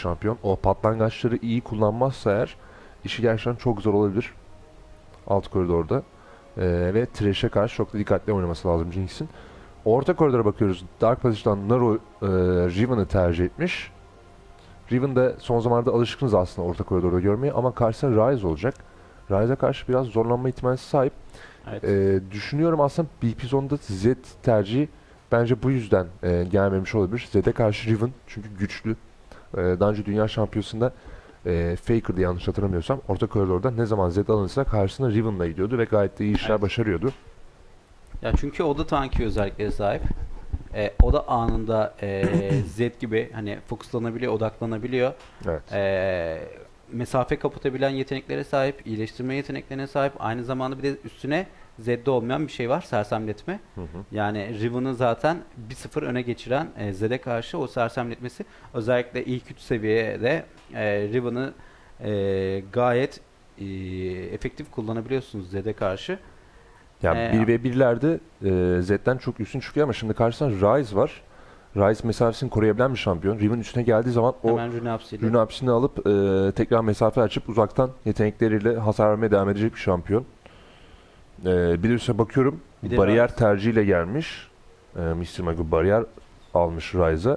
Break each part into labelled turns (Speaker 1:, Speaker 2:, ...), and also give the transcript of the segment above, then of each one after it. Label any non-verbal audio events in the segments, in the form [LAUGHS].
Speaker 1: şampiyon. O patlangaçları iyi kullanmazsa eğer işi gerçekten çok zor olabilir. Alt koridorda. Ee, ve Thresh'e karşı çok da dikkatli oynaması lazım Jinx'in. Orta koridora bakıyoruz. Dark Passage'dan Naru e, Riven'ı tercih etmiş. Riven de son zamanlarda alışkınız aslında orta koridorda görmeye ama karşısında Ryze olacak. Ryze'a karşı biraz zorlanma ihtimali sahip.
Speaker 2: Evet.
Speaker 1: Ee, düşünüyorum aslında BP Zone'da Z tercihi bence bu yüzden e, gelmemiş olabilir. Z'de karşı Riven çünkü güçlü. Ee, daha önce Dünya Şampiyonası'nda e, Faker'dı yanlış hatırlamıyorsam. Orta koridorda ne zaman Z alınırsa karşısına Riven'la gidiyordu ve gayet de iyi işler
Speaker 2: Evet.
Speaker 1: başarıyordu.
Speaker 2: Ya çünkü o da tanki özelliklere sahip. E, o da anında e, [COUGHS] Z gibi hani fokuslanabiliyor, odaklanabiliyor.
Speaker 1: Evet.
Speaker 2: E, mesafe kapatabilen yeteneklere sahip, iyileştirme yeteneklerine sahip. Aynı zamanda bir de üstüne Z'de olmayan bir şey var, sersemletme.
Speaker 1: Hı hı.
Speaker 2: Yani Riven'ı zaten 1-0 öne geçiren e, Z'de karşı o sersemletmesi özellikle ilk 3 seviyede e, Riven'ı e, gayet e, efektif kullanabiliyorsunuz Z'de karşı.
Speaker 1: Yani
Speaker 2: Ee,
Speaker 1: 1 ve 1'lerde e, Z'den çok üstün çıkıyor ama şimdi karşısında Ryze var. Ryze mesafesini koruyabilen bir şampiyon. Riven üstüne geldiği zaman o
Speaker 2: Rune
Speaker 1: hapsini alıp e, tekrar mesafe açıp uzaktan yetenekleriyle hasar vermeye devam edecek bir şampiyon. E, bir üstüne bakıyorum
Speaker 2: Bir
Speaker 1: bariyer
Speaker 2: Ryze.
Speaker 1: tercihiyle gelmiş. E, Mr. Magoo bariyer almış Ryze'a.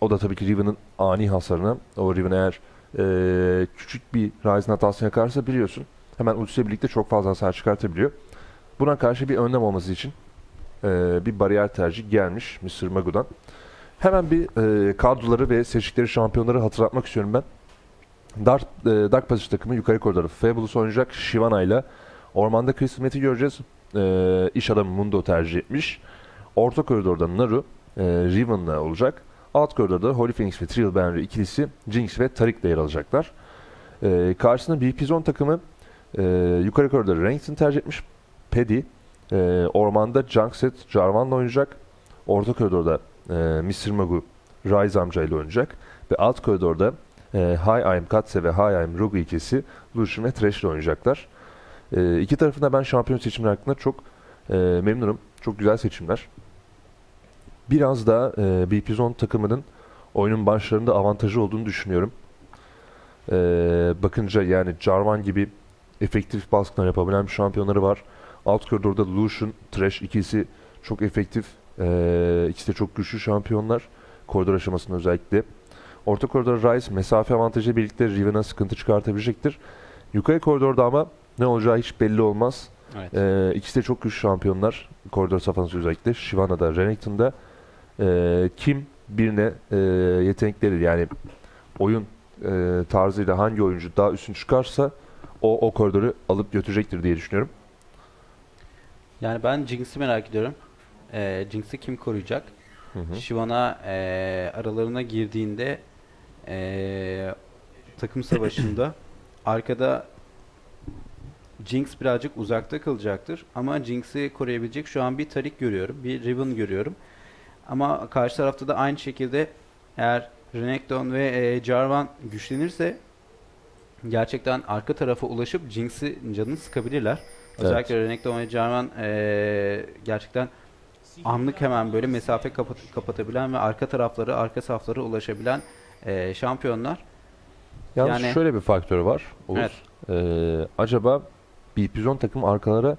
Speaker 1: O da tabii ki Riven'ın ani hasarına. O Riven eğer e, küçük bir Ryze'ın hatasını yakarsa biliyorsun. Hemen ultisiyle birlikte çok fazla hasar çıkartabiliyor. Buna karşı bir önlem olması için e, bir bariyer tercih gelmiş Mr. Magoo'dan. Hemen bir e, kadroları ve seçtikleri şampiyonları hatırlatmak istiyorum ben. Dark, e, Dark Passage takımı yukarı koridorda Fabulous oynayacak Shyvana ile. Ormanda Crystal Met'i göreceğiz. E, iş adamı Mundo tercih etmiş. Orta koridorda Naru, e, Riven'la olacak. Alt koridorda Holy Phoenix ve Trill Banner ikilisi Jinx ve Tarik'le yer alacaklar. E, karşısında BP Zone takımı e, yukarı koridorda Renekton tercih etmiş. Paddy, e, ormanda Junkset Jarvan'la oynayacak. Orta koridorda e, Mr. Magoo Ryze amca ile oynayacak. Ve alt koridorda e, High Aim Katse ve High Aim Rogu ikisi Lucian ve Thresh ile oynayacaklar. E, iki tarafında ben şampiyon seçimleri hakkında çok e, memnunum. Çok güzel seçimler. Biraz da e, BP Zone takımının oyunun başlarında avantajı olduğunu düşünüyorum. E, bakınca yani Jarvan gibi efektif baskılar yapabilen bir şampiyonları var. Alt koridorda Lucian, Thresh ikisi çok efektif. E, ikisi de çok güçlü şampiyonlar. Koridor aşamasında özellikle. Orta koridorda Ryze mesafe avantajıyla birlikte Riven'a sıkıntı çıkartabilecektir. Yukarı koridorda ama ne olacağı hiç belli olmaz.
Speaker 2: Evet.
Speaker 1: Ee, ikisi de çok güçlü şampiyonlar. Koridor safhanası özellikle. Shyvana'da, Renekton'da. Ee, kim birine e, yetenekleri yani oyun e, tarzıyla hangi oyuncu daha üstün çıkarsa o o koridoru alıp götürecektir diye düşünüyorum.
Speaker 2: Yani ben Jinx'i merak ediyorum. E, Jinx'i kim koruyacak?
Speaker 1: Hı hı.
Speaker 2: Shyvana e, aralarına girdiğinde e, takım savaşında [COUGHS] arkada Jinx birazcık uzakta kalacaktır. Ama Jinx'i koruyabilecek şu an bir Tarik görüyorum. Bir Riven görüyorum. Ama karşı tarafta da aynı şekilde eğer Renekton ve e, Jarvan güçlenirse gerçekten arka tarafa ulaşıp Jinx'i canını sıkabilirler. Özellikle Renekton ve Jarvan e, gerçekten anlık hemen böyle mesafe kapat- kapatabilen ve arka tarafları, arka saflara ulaşabilen e, şampiyonlar.
Speaker 1: Yalnız
Speaker 2: Yani-
Speaker 1: şöyle bir faktör var. Oğuz.
Speaker 2: Evet.
Speaker 1: Ee, acaba BP Zone takım arkalara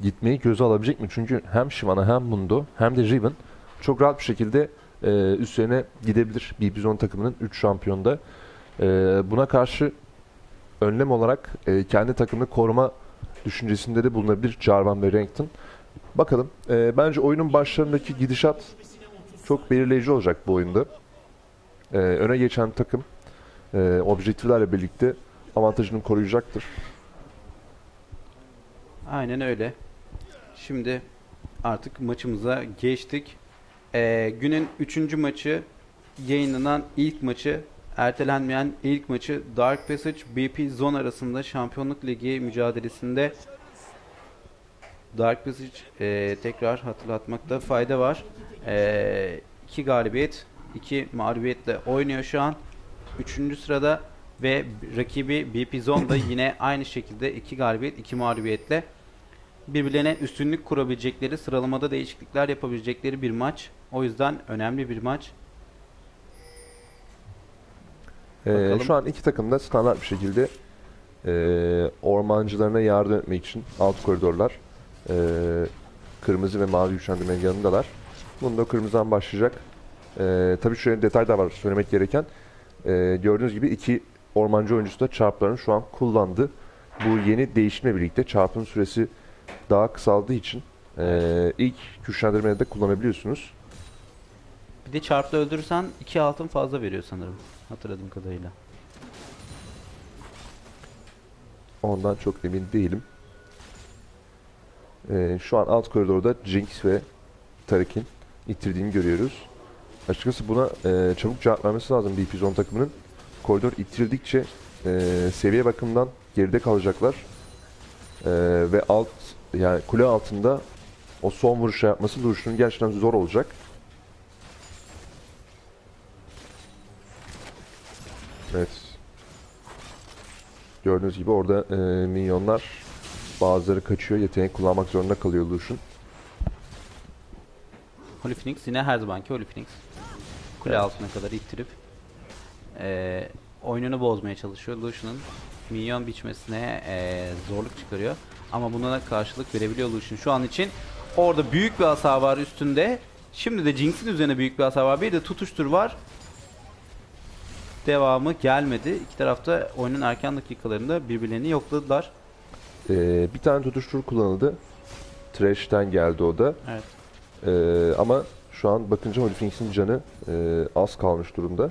Speaker 1: gitmeyi göze alabilecek mi? Çünkü hem Shyvana hem Mundo hem de Riven çok rahat bir şekilde e, üstlerine gidebilir BP Zone takımının 3 şampiyonda. E, buna karşı önlem olarak e, kendi takımını koruma düşüncesinde de bulunabilir Jarvan ve Renekton. Bakalım. E, bence oyunun başlarındaki gidişat çok belirleyici olacak bu oyunda. E, öne geçen takım e, objektiflerle birlikte avantajını koruyacaktır.
Speaker 2: Aynen öyle. Şimdi artık maçımıza geçtik. E, günün 3. maçı yayınlanan ilk maçı ertelenmeyen ilk maçı Dark Passage BP Zone arasında Şampiyonluk Ligi mücadelesinde Dark Passage e, tekrar hatırlatmakta fayda var. E, iki galibiyet, iki mağlubiyetle oynuyor şu an. Üçüncü sırada ve rakibi BP Zone da [COUGHS] yine aynı şekilde iki galibiyet, iki mağlubiyetle birbirlerine üstünlük kurabilecekleri, sıralamada değişiklikler yapabilecekleri bir maç. O yüzden önemli bir maç.
Speaker 1: Ee,
Speaker 2: Bakalım.
Speaker 1: şu an iki takım da standart bir şekilde e, ormancılarına yardım etmek için alt koridorlar e, kırmızı ve mavi güçlendirmenin yanındalar. Bunda kırmızıdan başlayacak. E, tabii şöyle bir detay da var söylemek gereken. E, gördüğünüz gibi iki ormancı oyuncusu da çarplarını şu an kullandı. Bu yeni değişimle birlikte çarpın süresi daha kısaldığı için e, ilk güçlendirmeyi de kullanabiliyorsunuz.
Speaker 2: Bir de çarpta öldürürsen 2 altın fazla veriyor sanırım. Hatırladığım kadarıyla.
Speaker 1: Ondan çok emin değilim. Ee, şu an alt koridorda Jinx ve Tarik'in ittirdiğini görüyoruz. Açıkçası buna e, çabuk cevap vermesi lazım BP10 takımının. Koridor ittirdikçe e, seviye bakımından geride kalacaklar. E, ve alt yani kule altında o son vuruşa yapması duruşunun gerçekten zor olacak. Gördüğünüz gibi orada e, minyonlar bazıları kaçıyor. Yetenek kullanmak zorunda kalıyor Lucian.
Speaker 2: Holy Phoenix yine her zamanki Holy Phoenix. Kule
Speaker 1: Evet.
Speaker 2: altına kadar ittirip eee, oyununu bozmaya çalışıyor. Lucian'ın minyon biçmesine eee, zorluk çıkarıyor. Ama buna karşılık verebiliyor Lucian şu an için. Orada büyük bir hasar var üstünde. Şimdi de Jinx'in üzerine büyük bir hasar var. Bir de tutuştur var. Devamı gelmedi. İki tarafta oyunun erken dakikalarında birbirlerini yokladılar.
Speaker 1: E, bir tane tutuştur kullanıldı. Trash'ten geldi o da.
Speaker 2: Evet.
Speaker 1: E, ama şu an bakınca Holy Phoenix'in canı e, az kalmış durumda.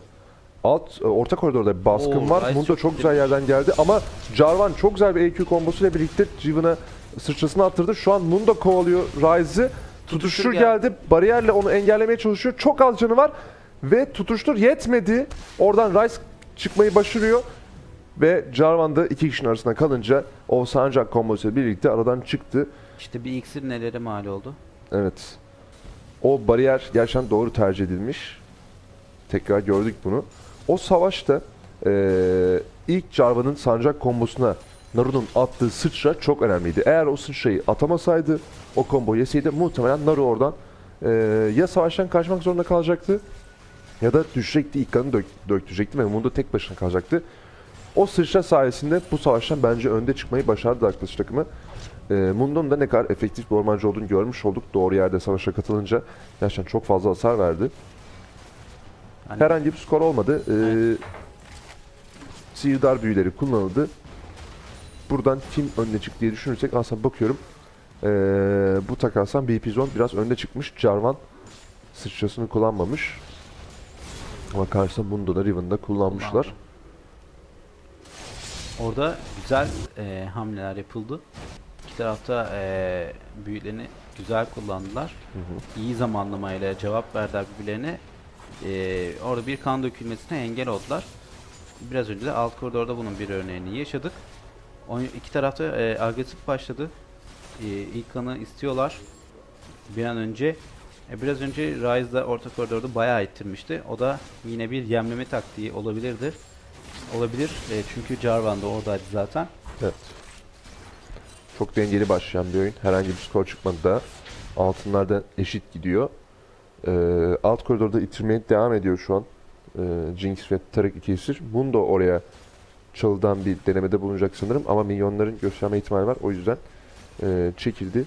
Speaker 1: Alt, e, orta koridorda bir baskın
Speaker 2: Oo,
Speaker 1: var.
Speaker 2: Rice
Speaker 1: Mundo
Speaker 2: çok
Speaker 1: çok güzel yerden geldi ama Jarvan çok güzel bir EQ kombosuyla birlikte Jiven'a sıçrasını attırdı. Şu an Mundo kovalıyor Ryze'ı. Tutuştur
Speaker 2: Tutuştur
Speaker 1: geldi. Bariyerle onu engellemeye çalışıyor. Çok az canı var. Ve tutuştur yetmedi. Oradan Ryze çıkmayı başarıyor. Ve Jarvan da iki kişinin arasında kalınca o sancak kombosuyla birlikte aradan çıktı.
Speaker 2: İşte bir iksir nelere mal oldu.
Speaker 1: Evet. O bariyer gerçekten doğru tercih edilmiş. Tekrar gördük bunu. O savaşta eee, ilk Jarvan'ın sancak kombosuna Naru'nun attığı sıçra çok önemliydi. Eğer o sıçrayı atamasaydı, o kombo yeseydi muhtemelen Naru oradan eee, ya savaştan kaçmak zorunda kalacaktı ya da düşecekti, ilk kanını dök, döktürecekti ve Mundo tek başına kalacaktı. O sıçra sayesinde bu savaştan bence önde çıkmayı başardı arkadaş takımı. E, Mundo'nun da ne kadar efektif bir ormancı olduğunu görmüş olduk. Doğru yerde savaşa katılınca gerçekten çok fazla hasar verdi.
Speaker 2: Hani
Speaker 1: Herhangi bir skor olmadı. E,
Speaker 2: Evet.
Speaker 1: Sihirdar büyüleri kullanıldı. Buradan kim önde çıktı diye düşünürsek aslında bakıyorum. E, bu takastan BP Zone biraz önde çıkmış. Jarvan sıçrasını kullanmamış. Ama karşısında Mundo'da Riven'da kullanmışlar.
Speaker 2: Orada güzel e, hamleler yapıldı. İki tarafta e, büyülerini güzel kullandılar.
Speaker 1: Hı hı.
Speaker 2: İyi zamanlamayla cevap verdiler birbirlerine. E, orada bir kan dökülmesine engel oldular. Biraz önce de alt koridorda bunun bir örneğini yaşadık. Oyun, iki tarafta e, agresif başladı. E, ilk kanı istiyorlar. Bir an önce e, biraz önce Ryze da orta koridorda bayağı ittirmişti. O da yine bir yemleme taktiği olabilirdi. Olabilir. E, çünkü Jarvan da oradaydı zaten.
Speaker 1: Evet. Çok dengeli başlayan bir oyun. Herhangi bir skor çıkmadı da. Altınlar da eşit gidiyor. Ee, alt koridorda itirmeye devam ediyor şu an. Ee, Jinx ve Tarık ikisi. Mundo oraya çalıdan bir denemede bulunacak sanırım ama minyonların gösterme ihtimali var. O yüzden e, çekildi.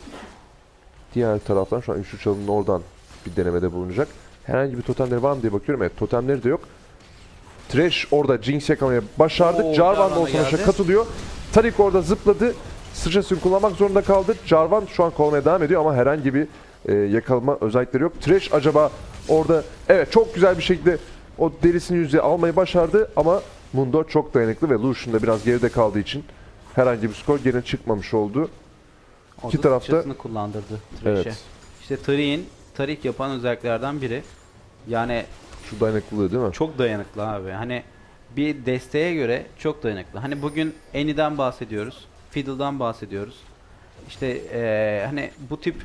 Speaker 1: Diğer taraftan şu an üçlü çalının oradan bir denemede bulunacak. Herhangi bir totemleri var mı diye bakıyorum. Evet totemleri de yok. Trash orada Jinx yakalamaya başardı.
Speaker 2: Oo,
Speaker 1: Jarvan da o
Speaker 2: geldi.
Speaker 1: katılıyor. Tarik orada zıpladı. Sıçrasını kullanmak zorunda kaldı. Jarvan şu an kovalamaya devam ediyor ama herhangi bir e, yakalama özellikleri yok. Trash acaba orada evet çok güzel bir şekilde o derisini yüzeye almayı başardı ama Mundo çok dayanıklı ve Lucian da biraz geride kaldığı için herhangi bir skor gene çıkmamış oldu.
Speaker 2: Orada
Speaker 1: İki tarafta-
Speaker 2: sıçrasını kullandırdı Thresh'e.
Speaker 1: Evet.
Speaker 2: İşte Tariq'in Tariq yapan özelliklerden biri. Yani
Speaker 1: Şu dayanıklılığı değil mi?
Speaker 2: çok dayanıklı abi. Hani bir desteğe göre çok dayanıklı. Hani bugün Any'den bahsediyoruz. Fiddle'dan bahsediyoruz. İşte eee, hani bu tip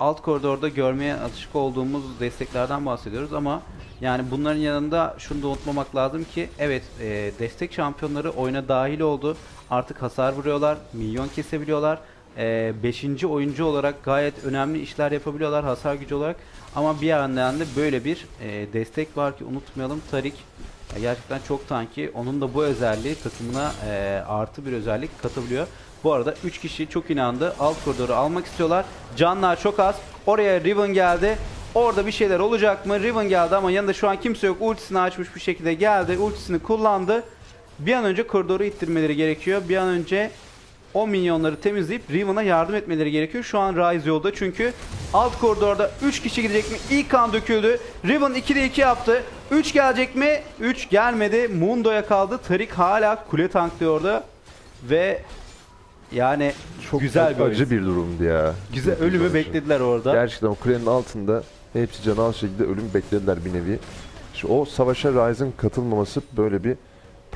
Speaker 2: alt koridorda görmeye alışık olduğumuz desteklerden bahsediyoruz ama yani bunların yanında şunu da unutmamak lazım ki evet eee, destek şampiyonları oyuna dahil oldu. Artık hasar vuruyorlar, milyon kesebiliyorlar. 5. oyuncu olarak gayet önemli işler yapabiliyorlar hasar gücü olarak. Ama bir yandan da böyle bir eee, destek var ki unutmayalım Tarik Gerçekten çok tanki. Onun da bu özelliği takımına e, artı bir özellik katabiliyor. Bu arada 3 kişi çok inandı. Alt koridoru almak istiyorlar. Canlar çok az. Oraya Riven geldi. Orada bir şeyler olacak mı? Riven geldi ama yanında şu an kimse yok. Ultisini açmış bir şekilde geldi. Ultisini kullandı. Bir an önce koridoru ittirmeleri gerekiyor. Bir an önce o minyonları temizleyip Riven'a yardım etmeleri gerekiyor. Şu an Ryze yolda çünkü alt koridorda 3 kişi gidecek mi? İlk kan döküldü. Riven 2'de 2 yaptı. 3 gelecek mi? 3 gelmedi. Mundo'ya kaldı. Tarik hala kule tanklıyor orada. Ve yani
Speaker 1: Çok
Speaker 2: güzel
Speaker 1: çok
Speaker 2: bir
Speaker 1: acı
Speaker 2: oyun.
Speaker 1: bir durumdu ya.
Speaker 2: Güzel ölümü
Speaker 1: acı.
Speaker 2: beklediler orada.
Speaker 1: Gerçekten o kulenin altında hepsi canı az şekilde ölüm beklediler bir nevi. İşte o savaşa Ryze'ın katılmaması böyle bir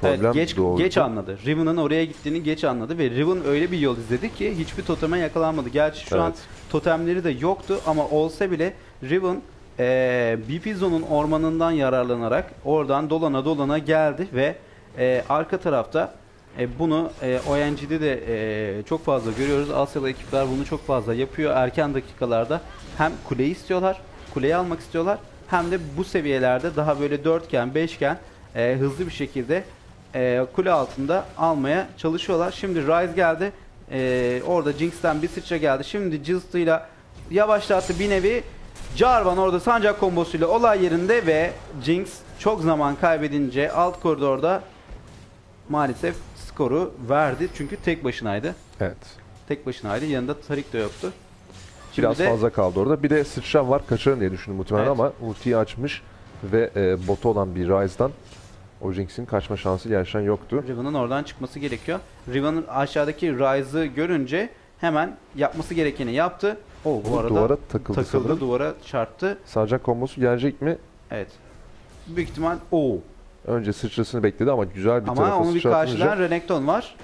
Speaker 1: problem
Speaker 2: Evet, geç,
Speaker 1: doğurdu.
Speaker 2: geç anladı. Riven'ın oraya gittiğini geç anladı ve Riven öyle bir yol izledi ki hiçbir toteme yakalanmadı. Gerçi şu an
Speaker 1: Evet.
Speaker 2: totemleri de yoktu ama olsa bile Riven eee BP Zone'un ormanından yararlanarak oradan dolana dolana geldi ve eee, arka tarafta e, bunu e, ONG'de de e, çok fazla görüyoruz. Asyalı ekipler bunu çok fazla yapıyor. Erken dakikalarda hem kuleyi istiyorlar, kuleyi almak istiyorlar hem de bu seviyelerde daha böyle dörtgen, beşgen e, hızlı bir şekilde e, kule altında almaya çalışıyorlar. Şimdi Ryze geldi. E, orada Jinx'ten bir sıçra geldi. Şimdi Jilt'ıyla yavaşlattı bir nevi. Jarvan orada sancak kombosuyla olay yerinde ve Jinx çok zaman kaybedince alt koridorda maalesef skoru verdi. Çünkü tek başınaydı.
Speaker 1: Evet.
Speaker 2: Tek başınaydı. Yanında Tarik de yoktu. Şimdi
Speaker 1: Biraz
Speaker 2: de
Speaker 1: fazla kaldı orada. Bir de sıçram var kaçarım diye düşündüm muhtemelen
Speaker 2: Evet.
Speaker 1: ama ultiyi açmış ve e, botu olan bir Ryze'dan o Jinx'in kaçma şansı gerçekten yoktu.
Speaker 2: Riven'ın oradan çıkması gerekiyor. Riven'ın aşağıdaki Ryze'ı görünce hemen yapması gerekeni yaptı. O bu
Speaker 1: Bu
Speaker 2: arada
Speaker 1: duvara takıldı,
Speaker 2: takıldı,
Speaker 1: sanırım.
Speaker 2: duvara çarptı.
Speaker 1: Saracak kombosu gelecek mi?
Speaker 2: Evet. Büyük ihtimal o.
Speaker 1: Önce sıçrasını bekledi ama güzel bir
Speaker 2: Ama
Speaker 1: tarafa
Speaker 2: onu bir karşılayan Renekton var.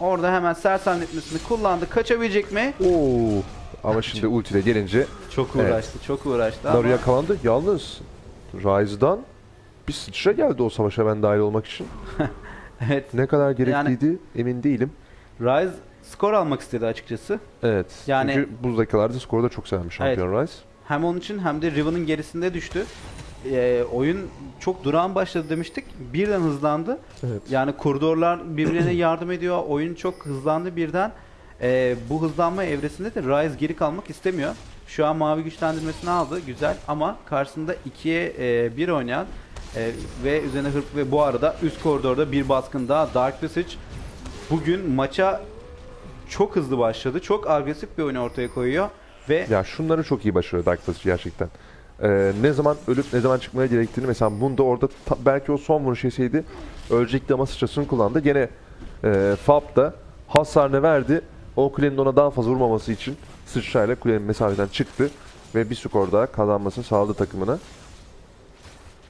Speaker 2: Orada hemen sersemletmesini kullandı. Kaçabilecek mi?
Speaker 1: Oo. Ama şimdi ultiyle gelince
Speaker 2: Çok
Speaker 1: Evet.
Speaker 2: uğraştı, çok uğraştı ama
Speaker 1: Naru yakalandı. Yalnız Ryze'dan bir sıçra geldi o savaşa ben dahil olmak için. [LAUGHS]
Speaker 2: evet.
Speaker 1: Ne kadar gerekliydi emin değilim.
Speaker 2: Ryze skor almak istedi açıkçası.
Speaker 1: Evet.
Speaker 2: Yani-
Speaker 1: Çünkü bu dakikalarda skorda çok seven şampiyon Ryze.
Speaker 2: Hem onun için hem de Riven'ın gerisinde düştü. Ee, oyun çok durağan başladı demiştik. Birden hızlandı.
Speaker 1: Evet.
Speaker 2: Yani koridorlar birbirine [CLEARS THROAT] yardım ediyor. Oyun çok hızlandı birden. Ee, bu hızlanma evresinde de Ryze geri kalmak istemiyor. Şu an mavi güçlendirmesini aldı. Güzel ama karşısında 2'ye 1 oynayan e, ve üzerine hırp ve bu arada üst koridorda bir baskın daha Dark Passage bugün maça çok hızlı başladı. Çok agresif bir oyun ortaya koyuyor ve
Speaker 1: Ya şunları çok iyi başarıyor Dark Passage gerçekten. Ee, ne zaman ölüp ne zaman çıkmaya gerektiğini mesela bunda orada belki o son vuruş yeseydi ölecekti ama sıçrasını kullandı. Gene e, Fab da hasarını verdi. O kulenin ona daha fazla vurmaması için sıçrayla kulenin mesafeden çıktı ve bir skor daha kazanmasını sağladı takımına.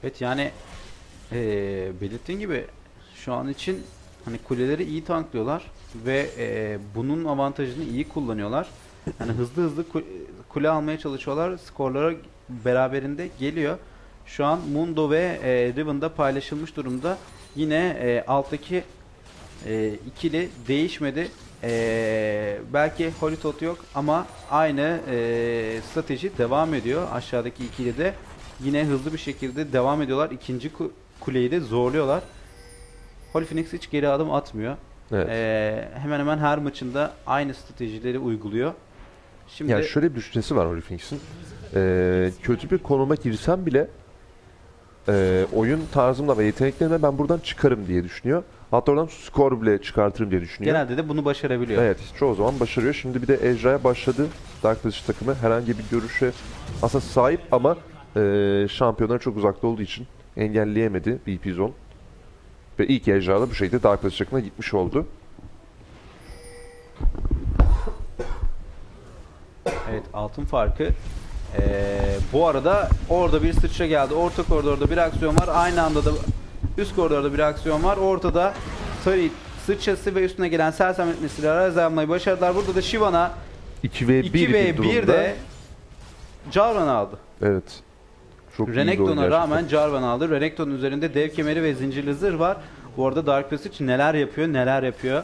Speaker 2: Evet yani eee belirttiğin gibi şu an için hani kuleleri iyi tanklıyorlar ve eee, bunun avantajını iyi kullanıyorlar. Yani hızlı hızlı ku- kule almaya çalışıyorlar. Skorlara beraberinde geliyor. Şu an Mundo ve eee Riven'da paylaşılmış durumda. Yine eee, alttaki eee, ikili değişmedi. Eee, belki Holy Tot yok ama aynı eee, strateji devam ediyor aşağıdaki ikili de yine hızlı bir şekilde devam ediyorlar. İkinci ku- kuleyi de zorluyorlar. Holy Phoenix hiç geri adım atmıyor.
Speaker 1: Evet.
Speaker 2: Ee, hemen hemen her maçında aynı stratejileri uyguluyor. Şimdi
Speaker 1: Yani şöyle bir düşüncesi var Holy Phoenix'in. Ee, kötü bir konuma girsem bile e, oyun tarzımla ve yeteneklerimle ben buradan çıkarım diye düşünüyor. Hatta oradan skor bile çıkartırım diye düşünüyor.
Speaker 2: genelde de bunu başarabiliyor.
Speaker 1: Evet, çoğu zaman başarıyor. Şimdi bir de Ejra'ya başladı. Dark Passage takımı herhangi bir görüşe aslında sahip ama e, şampiyonlara çok uzakta olduğu için engelleyemedi BP Zone. Ve ilk da bu şekilde Dark Passage takımına gitmiş oldu.
Speaker 2: Evet altın farkı. Ee, bu arada orada bir sıçra geldi. Orta koridorda bir aksiyon var. Aynı anda da üst koridorda bir aksiyon var. Ortada Tari sıçrası ve üstüne gelen sersemletmesiyle araya almayı başardılar. Burada da Shivana
Speaker 1: 2 ve 1
Speaker 2: 2
Speaker 1: bir
Speaker 2: ve
Speaker 1: durumda.
Speaker 2: 1 de Jarvan aldı.
Speaker 1: Evet. Çok bir
Speaker 2: Renekton'a rağmen Jarvan aldı. Renekton'un üzerinde dev kemeri ve zincirli zırh var. Bu arada Dark Passage neler yapıyor neler yapıyor.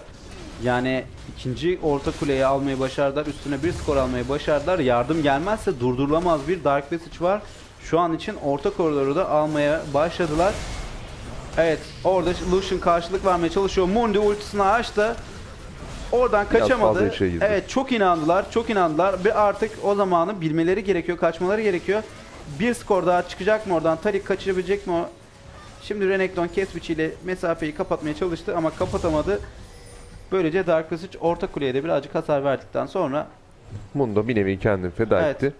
Speaker 2: Yani ikinci orta kuleyi almayı başardılar. Üstüne bir skor almayı başardılar. Yardım gelmezse durdurulamaz bir Dark Passage var. Şu an için orta koridoru da almaya başladılar. Evet orada Lucian karşılık vermeye çalışıyor. Mundi ultisini açtı. Oradan
Speaker 1: Biraz
Speaker 2: kaçamadı. Evet çok inandılar. Çok inandılar. Ve artık o zamanı bilmeleri gerekiyor. Kaçmaları gerekiyor. Bir skor daha çıkacak mı oradan? Tarik kaçırabilecek mi o? Şimdi Renekton Keswitch ile mesafeyi kapatmaya çalıştı ama kapatamadı. Böylece Dark Passage orta kuleye de birazcık hasar verdikten sonra
Speaker 1: Mundo bir nevi kendini feda
Speaker 2: Evet.
Speaker 1: etti.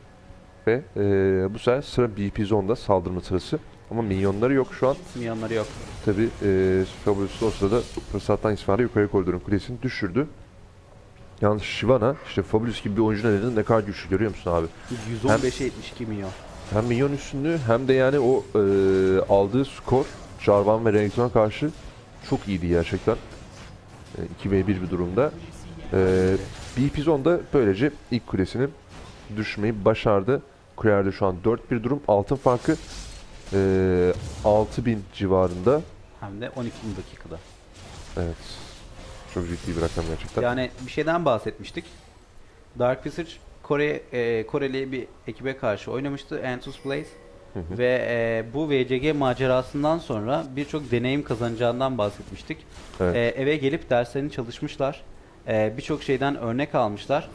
Speaker 1: Ve e, bu sefer sıra BP Zone'da saldırma sırası. Ama minyonları yok şu an.
Speaker 2: milyonları yok.
Speaker 1: Tabi e, Fabulous o sırada fırsattan istifade yukarı koridorun kulesini düşürdü. Yalnız Shyvana işte Fabulous gibi bir oyuncu nedeniyle ne kadar güçlü görüyor musun abi?
Speaker 2: 115'e 72 milyon.
Speaker 1: Hem minyon üstünlüğü hem de yani o e, aldığı skor Jarvan ve Renekton'a karşı çok iyiydi gerçekten. E, 2v1 bir durumda. E, BP Zone'da böylece ilk kulesini düşmeyi başardı. Kulelerde şu an 4-1 durum. Altın farkı e, 6000 civarında.
Speaker 2: Hem de 12 dakikada.
Speaker 1: Evet. Çok ciddi bir rakam gerçekten.
Speaker 2: Yani bir şeyden bahsetmiştik. Dark Passage Kore e, Koreli bir ekibe karşı oynamıştı. Entus
Speaker 1: hı.
Speaker 2: Ve e, bu VCG macerasından sonra birçok deneyim kazanacağından bahsetmiştik.
Speaker 1: Evet.
Speaker 2: E, eve gelip derslerini çalışmışlar. E, birçok şeyden örnek almışlar.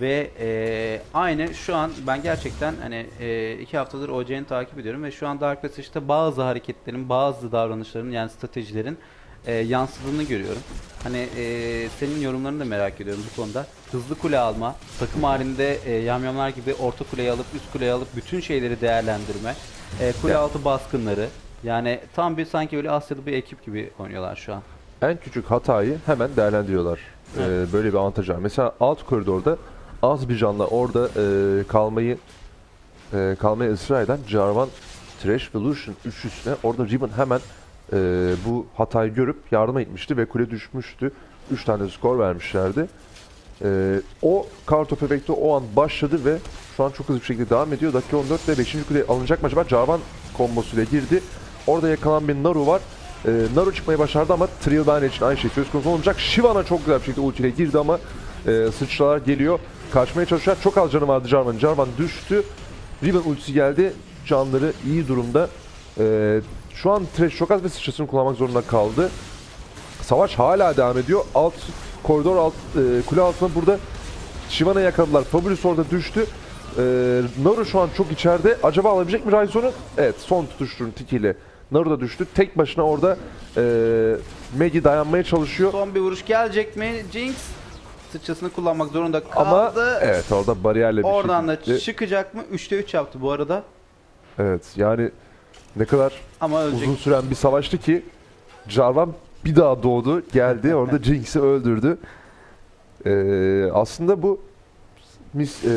Speaker 2: Ve e, aynı şu an ben gerçekten hani e, iki haftadır OC'ni takip ediyorum ve şu an Dark Passage'da bazı hareketlerin, bazı davranışların yani stratejilerin e, yansıdığını görüyorum. Hani e, senin yorumlarını da merak ediyorum bu konuda. Hızlı kule alma, takım halinde e, yamyamlar gibi orta kuleyi alıp üst kuleyi alıp bütün şeyleri değerlendirme, e, kule
Speaker 1: Ya.
Speaker 2: altı baskınları. Yani tam bir sanki böyle Asyalı bir ekip gibi oynuyorlar şu an.
Speaker 1: en küçük hatayı hemen değerlendiriyorlar. Ee, böyle bir avantaj var. Mesela alt koridorda az bir canla orada e, kalmayı e, kalmaya ısrar eden Jarvan, Thresh ve Lucian üçlüsüne orada Riven hemen e, bu hatayı görüp yardıma gitmişti ve kule düşmüştü. 3 tane skor vermişlerdi. E, o kartopu efekti o an başladı ve şu an çok hızlı bir şekilde devam ediyor. Dakika 14 ve 5. kule alınacak mı acaba? Jarvan kombosuyla girdi. Orada yakalan bir Naru var. Ee, Naru çıkmayı başardı ama Trillbane için aynı şey söz konusu olmayacak. Shyvana çok güzel bir şekilde ultiyle girdi ama e, sıçralar geliyor. Kaçmaya çalışıyor. Çok az canı vardı Jarvan'ın. Jarvan düştü. Riven ultisi geldi. Canları iyi durumda. Ee, şu an Thresh çok az ve sıçrasını kullanmak zorunda kaldı. Savaş hala devam ediyor. Alt koridor alt e, kule altında burada Shyvana yakaladılar. Fabulous orada düştü. Ee, Naru şu an çok içeride. Acaba alabilecek mi Ryze'onu? Evet son tutuşturun tikiyle. Naru da düştü. Tek başına orada e, Maggie dayanmaya çalışıyor.
Speaker 2: Son bir vuruş gelecek mi? Jinx sıçrasını kullanmak zorunda
Speaker 1: Ama
Speaker 2: kaldı.
Speaker 1: evet orada bariyerle bir
Speaker 2: Oradan da
Speaker 1: şekilde-
Speaker 2: çıkacak mı? 3'te 3 yaptı bu arada.
Speaker 1: Evet yani ne kadar
Speaker 2: Ama ölecek.
Speaker 1: uzun süren bir savaştı ki Jarvan bir daha doğdu. Geldi [LAUGHS] orada Jinx'i öldürdü. Ee, aslında bu Miss, e,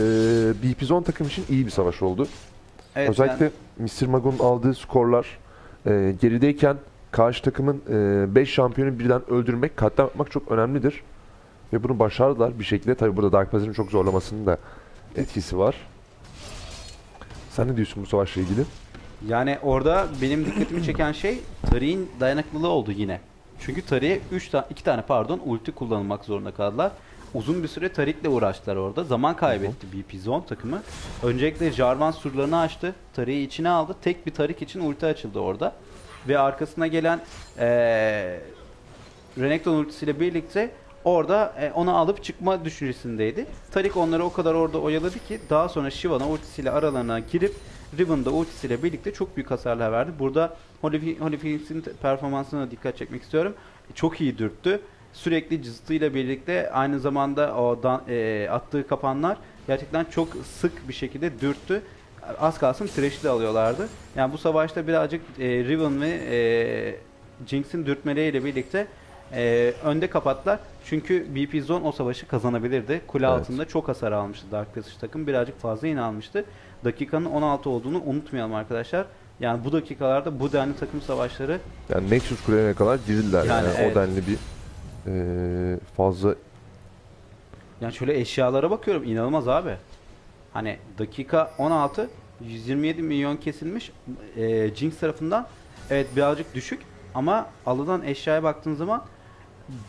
Speaker 1: BP Zone takım için iyi bir savaş oldu.
Speaker 2: Evet,
Speaker 1: Özellikle Mr. Mago'nun aldığı skorlar e, gerideyken karşı takımın 5 şampiyonu birden öldürmek, katliam yapmak çok önemlidir. Ve bunu başardılar bir şekilde. Tabi burada Dark Passage'ın çok zorlamasının da etkisi var. Sen ne diyorsun bu savaşla ilgili?
Speaker 2: Yani orada benim dikkatimi [CLEARS THROAT] çeken şey Tari'nin dayanıklılığı oldu yine. Çünkü Tari'ye 3 ta 2 tane pardon ulti kullanılmak zorunda kaldılar. Uzun bir süre Tarik'le uğraştılar orada. Zaman kaybetti BP Zone takımı. Öncelikle Jarvan surlarını açtı. Tarik'i içine aldı. Tek bir Tarik için ulti açıldı orada. Ve arkasına gelen eee Renekton ultisiyle birlikte orada e, onu alıp çıkma düşüncesindeydi. Tarik onları o kadar orada oyaladı ki daha sonra Shyvana ultisiyle aralarına girip Riven de ultisiyle birlikte çok büyük hasarlar verdi. Burada Holy- Holyfield'in performansına dikkat çekmek istiyorum. Çok iyi dürttü. Sürekli cızıtıyla birlikte aynı zamanda o dan- e, attığı kapanlar gerçekten çok sık bir şekilde dürttü. Az kalsın Thresh'i de alıyorlardı. Yani bu savaşta birazcık e, Riven ve e, Jinx'in dürtmeleriyle birlikte e, önde kapattılar. Çünkü BP Zone o savaşı kazanabilirdi. Kule
Speaker 1: Evet.
Speaker 2: altında çok hasar almıştı Dark Passage takım. Birazcık fazla yine almıştı. Dakikanın 16 olduğunu unutmayalım arkadaşlar. Yani bu dakikalarda bu denli takım savaşları
Speaker 1: Yani Nexus kulelerine kadar girdiler. Yani,
Speaker 2: Yani evet.
Speaker 1: o denli bir e, fazla
Speaker 2: yani şöyle eşyalara bakıyorum inanılmaz abi. Hani dakika 16 127 milyon kesilmiş e, Jinx tarafından. Evet birazcık düşük ama alınan eşyaya baktığın zaman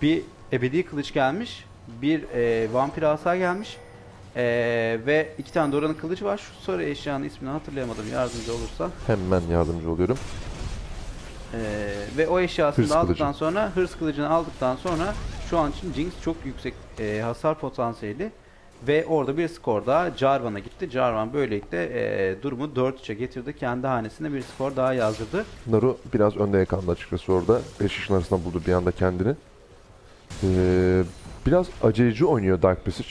Speaker 2: bir ebedi kılıç gelmiş, bir e, vampir asa gelmiş, Ee, ve iki tane Dora'nın kılıcı var. Şu sarı eşyanın ismini hatırlayamadım. Yardımcı olursa.
Speaker 1: Hemen yardımcı oluyorum.
Speaker 2: Ee, ve o eşyasını
Speaker 1: Hırs
Speaker 2: da aldıktan
Speaker 1: kılıcı.
Speaker 2: sonra hırs kılıcını aldıktan sonra şu an için Jinx çok yüksek e, hasar potansiyeli ve orada bir skor daha Jarvan'a gitti. Jarvan böylelikle e, durumu 4-3'e getirdi. Kendi hanesine bir skor daha yazdırdı.
Speaker 1: Naru biraz önde yakaldı açıkçası orada. 5 kişinin arasında buldu bir anda kendini. Ee, biraz aceleci oynuyor Dark Passage.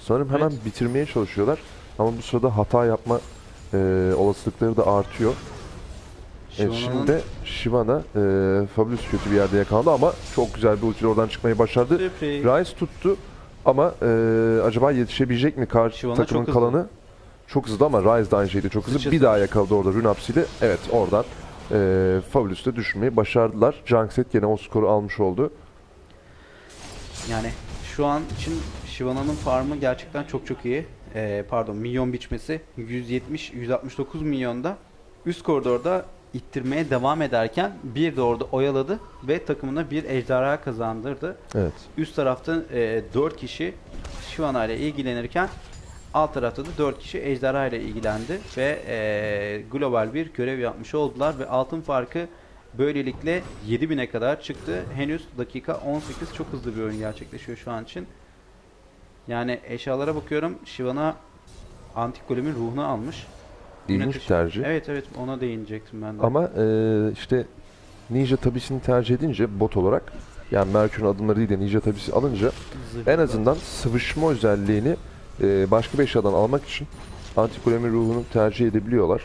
Speaker 1: Sanırım hemen
Speaker 2: Evet.
Speaker 1: bitirmeye çalışıyorlar. Ama bu sırada hata yapma e, olasılıkları da artıyor. Evet, şimdi de Shyvana e, Fabulous kötü bir yerde yakalandı ama çok güzel bir ultiyle oradan çıkmayı başardı. Rice tuttu ama e, acaba yetişebilecek mi karşı
Speaker 2: Shyvana
Speaker 1: takımın
Speaker 2: çok hızlı.
Speaker 1: kalanı? Çok hızlı ama Rise de aynı şeyde çok hızlı. Bir daha yakaladı orada Runapsi'yle. Evet oradan e, Fabulous'ta düşmeyi başardılar. Junkset yine o skoru almış oldu.
Speaker 2: Yani şu an için Shivana'nın farmı gerçekten çok çok iyi. Ee, pardon milyon biçmesi 170-169 milyonda üst koridorda ittirmeye devam ederken bir de orada oyaladı ve takımına bir ejderha kazandırdı.
Speaker 1: Evet.
Speaker 2: Üst tarafta e, 4 kişi Shyvana ile ilgilenirken alt tarafta da 4 kişi ejderha ile ilgilendi ve e, global bir görev yapmış oldular ve altın farkı böylelikle 7000'e kadar çıktı. Henüz dakika 18 çok hızlı bir oyun gerçekleşiyor şu an için. Yani eşyalara bakıyorum. Shyvana antik golemin ruhunu almış.
Speaker 1: İlginç bir tercih.
Speaker 2: Evet evet ona değinecektim ben de.
Speaker 1: Ama e, işte Ninja tabisini tercih edince bot olarak yani Merkür'ün adımları değil de Ninja tabisi alınca
Speaker 2: Zırhlı.
Speaker 1: en azından sıvışma özelliğini e, başka bir eşyadan almak için Antikolemin ruhunu tercih edebiliyorlar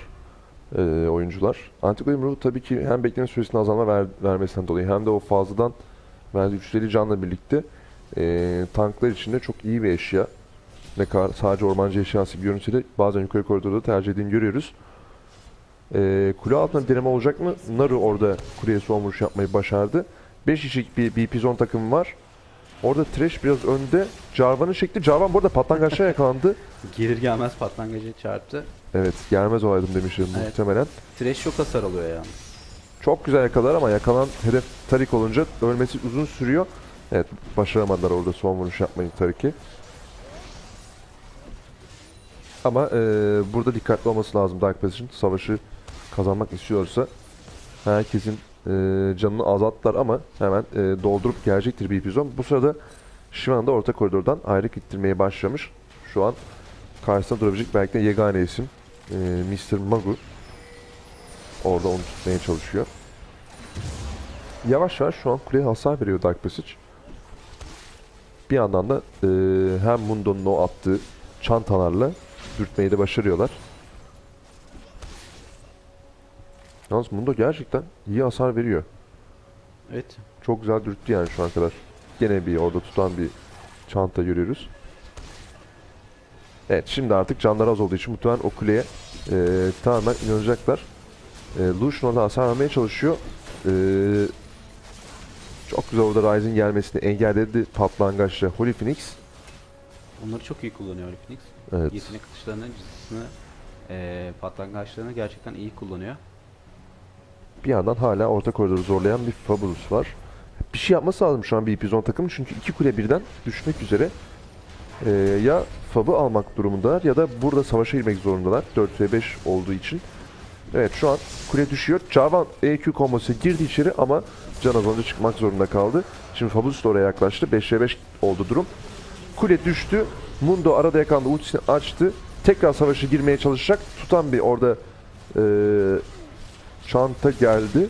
Speaker 1: e, oyuncular. Antikolemin ruhu tabii ki hem bekleme süresini azalma ver, vermesinden dolayı hem de o fazladan verdiği güçleri canla birlikte e, tanklar için de çok iyi bir eşya. Ne kadar sadece ormancı eşyası görünse de bazen yukarı koridorda tercih edildiğini görüyoruz. E, kule altında deneme olacak mı? Naru orada kuleye son vuruş yapmayı başardı. 5 kişilik bir BP zone takımı var. Orada Thresh biraz önde. Jarvan'ın şekli. Jarvan bu arada patlangaçta yakalandı.
Speaker 2: Gelir gelmez patlangıcı çarptı.
Speaker 1: Evet gelmez olaydım demiştim
Speaker 2: Evet.
Speaker 1: muhtemelen.
Speaker 2: Thresh çok hasar alıyor yani.
Speaker 1: Çok güzel yakalar ama yakalan hedef Tarik olunca ölmesi uzun sürüyor. Evet başaramadılar orada son vuruş yapmayı Tarik'i. Ama e, burada dikkatli olması lazım Dark Passage'ın. Savaşı kazanmak istiyorsa herkesin e, canını azalttılar ama hemen e, doldurup gelecektir bir epizon. Bu sırada Shivan da orta koridordan ayrık ittirmeye başlamış. Şu an karşısında durabilecek belki de yegane isim e, Mr. Magu. Orada onu tutmaya çalışıyor. Yavaş yavaş şu an kuleye hasar veriyor Dark Passage. Bir yandan da e, hem Mundo'nun o attığı çantalarla dürtmeyi de başarıyorlar. Yalnız Mundo gerçekten iyi hasar veriyor.
Speaker 2: Evet.
Speaker 1: Çok güzel dürttü yani şu an kadar. Gene bir orada tutan bir çanta görüyoruz. Evet şimdi artık canları az olduğu için muhtemelen o kuleye e, tamamen inanacaklar. E, Lucian orada hasar vermeye çalışıyor. E, çok güzel orada Ryze'in gelmesini engelledi patlangaçla Holy Phoenix.
Speaker 2: Onları çok iyi kullanıyor Ali Phoenix.
Speaker 1: Evet.
Speaker 2: Yetenek atışlarını, cızısını, eee patlangaçlarını gerçekten iyi kullanıyor.
Speaker 1: Bir yandan hala orta koridoru zorlayan bir Fabulous var. Bir şey yapması lazım şu an bir Ipizon takımı çünkü iki kule birden düşmek üzere. Ee, ya Fab'ı almak durumundalar ya da burada savaşa girmek zorundalar 4 ve 5 olduğu için. Evet şu an kule düşüyor. Jarvan EQ kombosu girdi içeri ama Can az önce çıkmak zorunda kaldı. Şimdi Fabulous da oraya yaklaştı. 5 ve 5 oldu durum. Kule düştü. Mundo arada yakalandı. Ultisini açtı. Tekrar savaşa girmeye çalışacak. Tutan bir orada eee çanta geldi.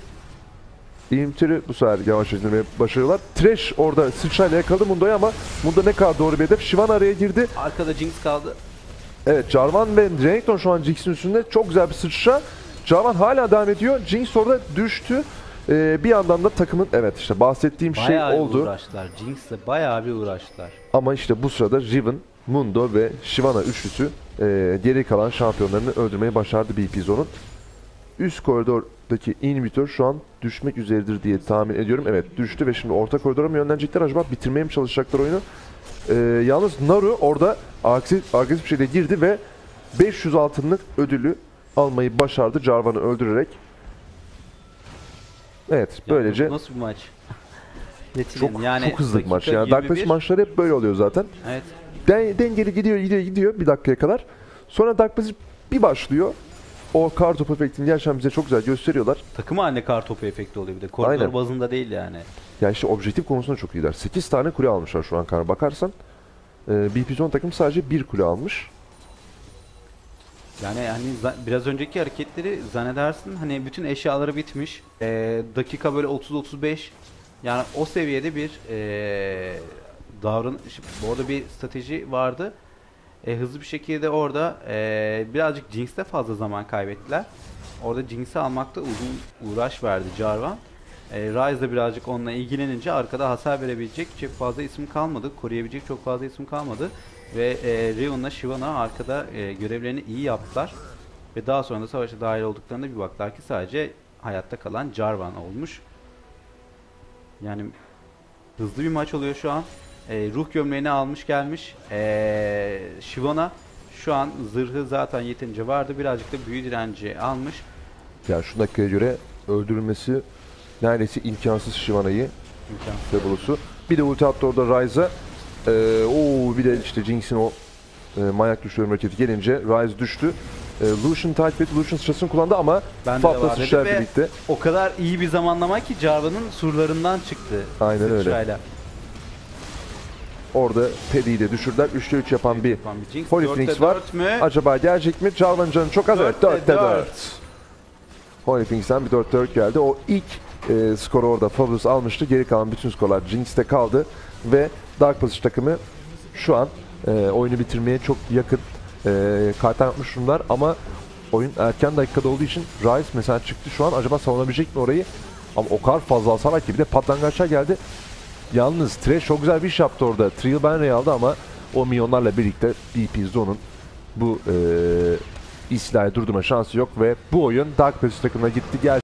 Speaker 1: İmtiri bu sefer yavaş edilmeye başarıyorlar. Trash orada sıçrayla yakaladı Mundo'yu ama Mundo ne kadar doğru bir hedef. Shivan araya girdi.
Speaker 2: Arkada Jinx kaldı.
Speaker 1: Evet Jarvan ve Renekton şu an Jinx'in üstünde. Çok güzel bir sıçra. Jarvan hala devam ediyor. Jinx orada düştü. Ee, bir yandan da takımın evet işte bahsettiğim
Speaker 2: Bayağı
Speaker 1: şey oldu.
Speaker 2: uğraştılar. Jinx'le bayağı bir uğraştılar.
Speaker 1: Ama işte bu sırada Riven, Mundo ve Shyvana üçlüsü e, geri kalan şampiyonlarını öldürmeyi başardı BP Zone'un. Üst koridordaki inhibitor şu an düşmek üzeredir diye tahmin ediyorum. Evet düştü ve şimdi orta koridora mı yönlenecekler acaba bitirmeye mi çalışacaklar oyunu? E, yalnız Naru orada agresif, agresif bir şekilde girdi ve 500 altınlık ödülü almayı başardı Jarvan'ı öldürerek. Evet
Speaker 2: Ya
Speaker 1: böylece
Speaker 2: nasıl bir maç? [LAUGHS]
Speaker 1: çok,
Speaker 2: yani
Speaker 1: çok hızlı bir maç. Yani Dark Passage
Speaker 2: 21.
Speaker 1: maçları hep böyle oluyor zaten.
Speaker 2: Evet.
Speaker 1: Den- dengeli gidiyor gidiyor gidiyor bir dakikaya kadar. Sonra Dark bir başlıyor. O kar topu efektini gerçekten bize çok güzel gösteriyorlar.
Speaker 2: Takım haline kar topu efekti oluyor bir de. Koridor
Speaker 1: Aynen.
Speaker 2: bazında değil yani.
Speaker 1: Yani işte objektif konusunda çok iyiler. 8 tane kule almışlar şu an kar bakarsan. Ee, BP Zone takım sadece bir kule almış.
Speaker 2: Yani hani biraz önceki hareketleri zannedersin hani bütün eşyaları bitmiş. Ee, dakika böyle 30-35 yani o seviyede bir ee, davranış bu arada bir strateji vardı. Ee, hızlı bir şekilde orada ee, birazcık Jinx'te fazla zaman kaybettiler. Orada Jinx'i almakta uzun uğraş verdi Jarvan. Ee, Ryze de birazcık onunla ilgilenince arkada hasar verebilecek çok fazla isim kalmadı. Koruyabilecek çok fazla isim kalmadı. Ve e, Rion'la Shyvana arkada e, görevlerini iyi yaptılar. Ve daha sonra da savaşa dahil olduklarında bir baktılar ki sadece hayatta kalan Jarvan olmuş. Yani hızlı bir maç oluyor şu an. E, ruh gömleğini almış gelmiş. E, Shyvana şu an zırhı zaten yeterince vardı. Birazcık da büyü direnci almış.
Speaker 1: Yani şu dakikaya göre öldürülmesi neredeyse imkansız Shivana'yı
Speaker 2: İmkansız.
Speaker 1: Debulus'u. Bir de ulti attı orada Ryze'a. Ee, oo, bir de işte Jinx'in o e, manyak düşürme hareketi gelince Ryze düştü. E, Lucian takip etti. Lucian sıçrasını kullandı ama
Speaker 2: var dedi
Speaker 1: sıçrar birlikte.
Speaker 2: o kadar iyi bir zamanlama ki Jarvan'ın surlarından çıktı.
Speaker 1: Aynen öyle. Orada Paddy'yi de düşürdüler. 3'te 3 yapan bir
Speaker 2: Yapan bir Jinx.
Speaker 1: Holy
Speaker 2: Dörtte
Speaker 1: Phoenix var. Acaba gelecek mi? Jarvan canı çok az. Evet
Speaker 2: Dörtte
Speaker 1: 4'te 4.
Speaker 2: dört.
Speaker 1: Holy Phoenix'ten bir 4'te 4 geldi. O ilk e, skoru orada Fabulous almıştı. Geri kalan bütün skorlar Jinx'te kaldı. Ve Dark Passage takımı şu an e, oyunu bitirmeye çok yakın e, kartan yapmış durumlar. Ama oyun erken dakikada olduğu için Ryze mesela çıktı şu an. Acaba savunabilecek mi orayı? Ama o kadar fazla hasar ki bir de patlangaçlar geldi. Yalnız Thresh çok güzel bir iş yaptı orada. Trill Banner'ı aldı ama o milyonlarla birlikte BP Zone'un bu e, İstila'yı durdurma şansı yok ve bu oyun Dark Passage takımına gitti. Gel